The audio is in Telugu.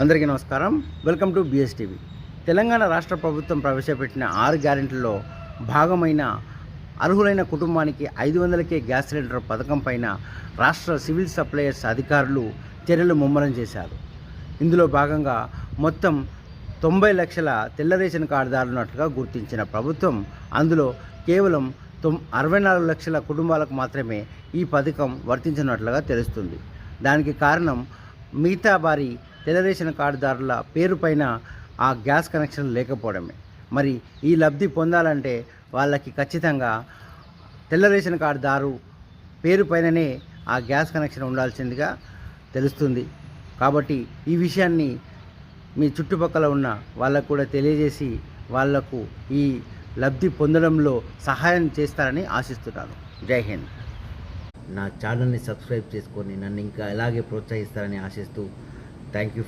అందరికీ నమస్కారం. వెల్కమ్ టు బిఎస్టీవీ తెలంగాణ రాష్ట్ర ప్రభుత్వం ప్రవేశపెట్టిన ఆరు గ్యారెంటీల్లో భాగమైన అర్హులైన కుటుంబానికి ఐదు వందలకే గ్యాస్ సిలిండర్ పథకం పైన రాష్ట్ర సివిల్ సప్లయర్స్ అధికారులు చర్యలు ముమ్మరం చేశారు. ఇందులో భాగంగా మొత్తం తొంభై లక్షల తెల్ల రేషన్ కార్డుదారులున్నట్లుగా గుర్తించిన ప్రభుత్వం అందులో కేవలం తొమ్ అరవై నాలుగు లక్షల కుటుంబాలకు మాత్రమే ఈ పథకం వర్తించినట్లుగా తెలుస్తుంది. దానికి కారణం మిగతా వారి తెల్ల కార్డుదారుల పేరుపైన ఆ గ్యాస్ కనెక్షన్ లేకపోవడమే. మరి ఈ లబ్ధి పొందాలంటే వాళ్ళకి ఖచ్చితంగా తెల్ల రేషన్ కార్డుదారు పేరుపైననే ఆ గ్యాస్ కనెక్షన్ ఉండాల్సిందిగా తెలుస్తుంది. కాబట్టి ఈ విషయాన్ని మీ చుట్టుపక్కల ఉన్న వాళ్ళకు కూడా తెలియజేసి వాళ్ళకు ఈ లబ్ధి పొందడంలో సహాయం చేస్తారని ఆశిస్తున్నాను. జై హింద్. నా ఛానల్ని సబ్స్క్రైబ్ చేసుకొని నన్ను ఇంకా ఇలాగే ప్రోత్సహిస్తారని ఆశిస్తూ Thank you for